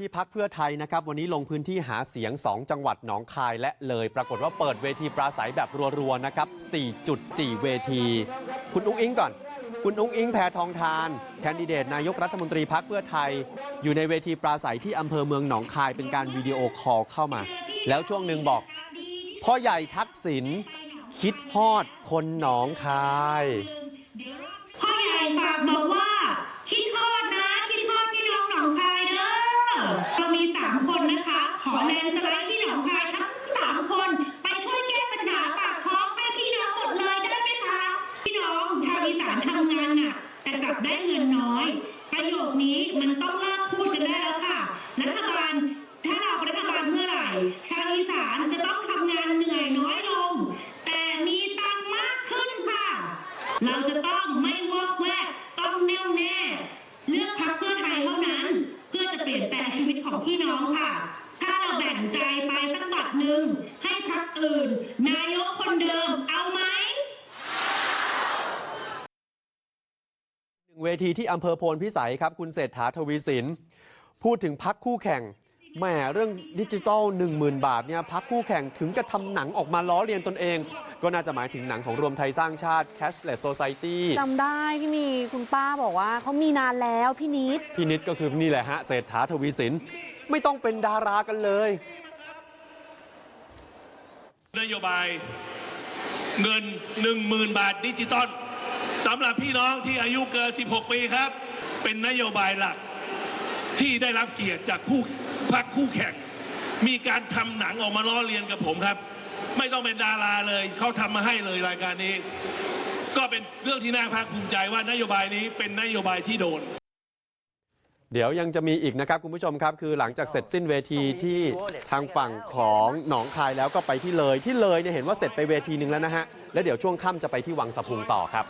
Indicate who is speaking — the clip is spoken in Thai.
Speaker 1: ที่พักเพื่อไทยนะครับ วันนี้ลงพื้นที่หาเสียง 2 จังหวัดหนองคายและเลยปรากฏว่าเปิดเวทีปราศัยแบบรัวๆนะครับ 4.4 เวที คุณอุ้งอิงก่อน คุณอุ้งอิงแพทองทาน แคนดิเดตนายกรัฐมนตรีพักเพื่อไทย อยู่ในเวทีปราศัยที่อำเภอเมืองหนองคายเป็นการวิดีโอคอลเข้ามา แล้วช่วงหนึ่งบอก พ่อใหญ่ทักษิณคิดฮอดคนหนองคาย
Speaker 2: พ่อใหญ่ฝากบอกว่า คิดฮอดนะ คิดฮอดพี่น้องหนองคายเด้อเรามีสามคนนะคะ ขอแลนสไลด์ที่หนองคายทั้งสามคน ไปช่วยแก้ปัญหาปากท้องแม่พี่น้องหมดเลยได้ไหมคะพี่น้องชาวอีสานทำงานหนักแต่กลับได้เงินน้อย ประโยคนี้มันต้องเลิกพูดกันได้แล้วค่ะรัฐบาลถ้าเราป็นรัฐบาลเมื่อไหร่ ชาวอีสานจะต้องทำงานเหนื่อยน้อยลง แต่มีตังมากขึ้นค่ะ เราจะต้องไม่วอกแวกต้องแน่วแน่ ชีวิตของพี่น้องค่ะ ถ้าเราแบ่งใจไปสักบัตรหนึ่งให้พักอื่น นายกคนเดิมเอาไหม
Speaker 1: เวทีที่อำเภอโพนพิสัยครับ คุณเศรษฐาทวีสิน พูดถึงพักคู่แข่งแหมเรื่องดิจิตอล10,000 บาทเนี่ยพักคู่แข่งถึงจะทำหนังออกมาล้อเลียนตนเอง ก็น่าจะหมายถึงหนังของรวมไทยสร้างชาติ Cashless Society
Speaker 3: จำได้ที่มีคุณป้าบอกว่าเขามีนานแล้วพี่นิด
Speaker 1: พี่นิดก็คือนี่แหละฮะเศรษฐาทวีสิน ไม่ต้องเป็นดารากันเลย
Speaker 4: นโยบายเงิน 10,000 บาทดิจิตอลสำหรับพี่น้องที่อายุเกิน 16 ปีครับ เป็นนโยบายหลักที่ได้รับเกียรติจากคู่พักคู่แข่ง มีการทำหนังออกมาล้อเลียนกับผมครับ ไม่ต้องเป็นดาราเลยเขาทำมาให้เลยรายการนี้ ก็เป็นเรื่องที่น่าภาคภูมิใจว่านโยบายนี้เป็นนโยบายที่โดน
Speaker 1: เดี๋ยวยังจะมีอีกนะครับคุณผู้ชมครับ คือหลังจากเสร็จสิ้นเวทีที่ทางฝั่งของหนองคายแล้วก็ไปที่เลยที่เลยเนี่ยเห็นว่าเสร็จไปเวทีหนึ่งแล้วนะฮะแล้วเดี๋ยวช่วงค่ำจะไปที่วังสะพุงต่อครับ